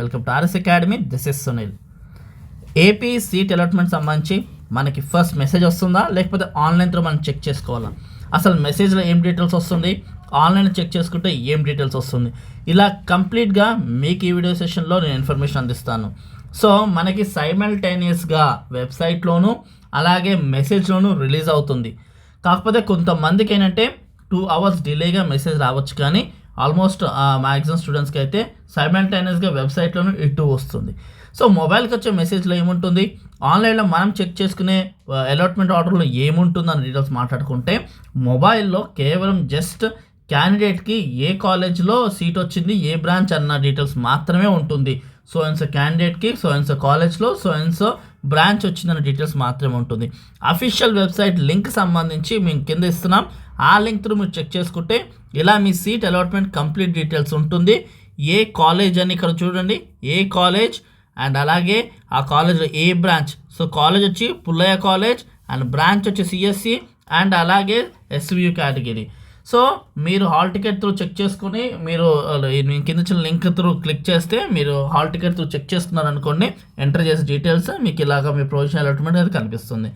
Welcome to RS academy. This is Sunil. AP seat allotment సంబంధించి మనకి first message వస్తుందా? లేకపోతే ఆన్లైన్ త్రూ మనం చెక్ చేసుకోవాలా? అసలు మెసేజ్లో ఏం డీటెయిల్స్ వస్తుంది? ఆన్లైన్ చెక్ చేసుకుంటే ఏం డీటెయిల్స్ వస్తుంది? ఇలా కంప్లీట్గా మీకు ఈ వీడియో సెషన్లో నేను ఇన్ఫర్మేషన్ అందిస్తాను. సో మనకి సైమల్టేనియస్గా వెబ్సైట్లోను అలాగే మెసేజ్లోను రిలీజ్ అవుతుంది. కాకపోతే కొంతమందికి ఏంటంటే టూ అవర్స్ డిలేగా మెసేజ్ రావచ్చు కానీ ఆల్మోస్ట్ మ్యాక్సిమం స్టూడెంట్స్కి అయితే సైమల్టైనస్గా వెబ్సైట్లోనూ ఇటు వస్తుంది. సో మొబైల్కి వచ్చే మెసేజ్లో ఏముంటుంది? ఆన్లైన్లో మనం చెక్ చేసుకునే అలాట్మెంట్ ఆర్డర్లో ఏముంటుంది అని డీటెయిల్స్ మాట్లాడుకుంటే మొబైల్లో కేవలం జస్ట్ క్యాండిడేట్కి ఏ కాలేజ్లో సీట్ వచ్చింది ఏ బ్రాంచ్ అన్న డీటెయిల్స్ మాత్రమే ఉంటుంది. సో అండ్ సో క్యాండిడేట్కి సో అండ్ సో కాలేజ్లో సో అండ్ సో బ్రాంచ్ వచ్చిందన్న డీటెయిల్స్ మాత్రమే ఉంటుంది. అఫీషియల్ వెబ్సైట్ లింక్ సంబంధించి మేము కింద ఇస్తున్నాం. ఆ లింక్ త్రూ మీరు చెక్ చేసుకుంటే ఇలా మీ సీట్ అలాట్మెంట్ కంప్లీట్ డీటెయిల్స్ ఉంటుంది. ఏ కాలేజ్ అని ఇక్కడ చూడండి. ఏ కాలేజ్ అండ్ అలాగే ఆ కాలేజ్లో ఏ బ్రాంచ్ సో కాలేజ్ వచ్చి పుల్లయ్య కాలేజ్ అండ్ బ్రాంచ్ వచ్చి సిఎస్సి అండ్ అలాగే ఎస్వియు కేటగిరీ సో మీరు హాల్ టికెట్ త్రూ చెక్ చేసుకుని మీరు నేను కింద చిన్న లింక్ త్రూ క్లిక్ చేస్తే మీరు హాల్ టికెట్ త్రూ చెక్ చేసుకున్నారు అనుకోండి ఎంటర్ చేసే డీటెయిల్స్ మీకు ఇలాగ మీ ప్రొవిజనల్ అలాట్మెంట్ అనేది కనిపిస్తుంది.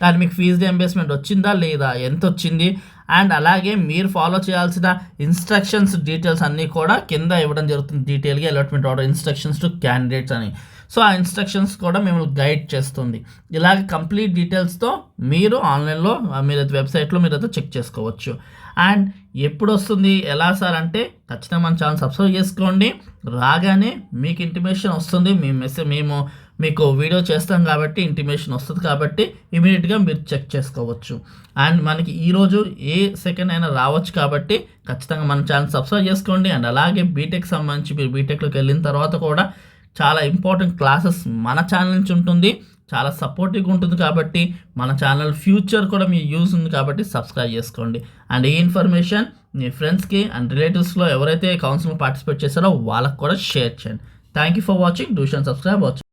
కానీ మీకు ఫీజు రియంబర్స్మెంట్ వచ్చిందా లేదా ఎంత వచ్చింది? అండ్ అలాగే మీరు ఫాలో చేయాల్సిన ఇన్స్ట్రక్షన్స్ డీటెయిల్స్ అన్నీ కూడా కింద ఇవ్వడం జరుగుతుంది. డీటెయిల్గా allotment order instructions to candidates అని. సో ఆ ఇన్స్ట్రక్షన్స్ కూడా మిమ్మల్ని గైడ్ చేస్తుంది. ఇలాగ కంప్లీట్ డీటెయిల్స్తో మీరు ఆన్లైన్లో మీరైతే వెబ్సైట్లో మీరు చెక్ చేసుకోవచ్చు. అండ్ ఎప్పుడు వస్తుంది ఎలా సార్ అంటే ఖచ్చితంగా మన ఛానల్ సబ్స్క్రైబ్ చేసుకోండి. రాగానే మీకు ఇంటిమేషన్ వస్తుంది. మీ మెసేజ్ మేము మీకు వీడియో చేస్తాం కాబట్టి ఇంటిమేషన్ వస్తుంది కాబట్టి ఇమీడియట్గా మీరు చెక్ చేసుకోవచ్చు. అండ్ మనకి ఈరోజు ఏ సెకండ్ అయినా రావచ్చు కాబట్టి ఖచ్చితంగా మన ఛానల్ సబ్స్క్రైబ్ చేసుకోండి. అండ్ అలాగే బీటెక్ సంబంధించి మీరు బీటెక్లోకి వెళ్ళిన తర్వాత కూడా చాలా ఇంపార్టెంట్ క్లాసెస్ మన ఛానల్ నుంచి ఉంటుంది. చాలా సపోర్టివ్గా ఉంటుంది కాబట్టి మన ఛానల్ ఫ్యూచర్ కూడా మీ యూజ్ ఉంది కాబట్టి సబ్స్క్రైబ్ చేసుకోండి. అండ్ ఈ ఇన్ఫర్మేషన్ మీ ఫ్రెండ్స్కి అండ్ రిలేటివ్స్లో ఎవరైతే కౌన్సిలింగ్ పార్టిసిపేట్ చేశారో వాళ్ళకి కూడా షేర్ చేయండి. థ్యాంక్ యూ ఫర్ వాచింగ్ డూషన్ సబ్స్క్రైబ్ వాచింగ్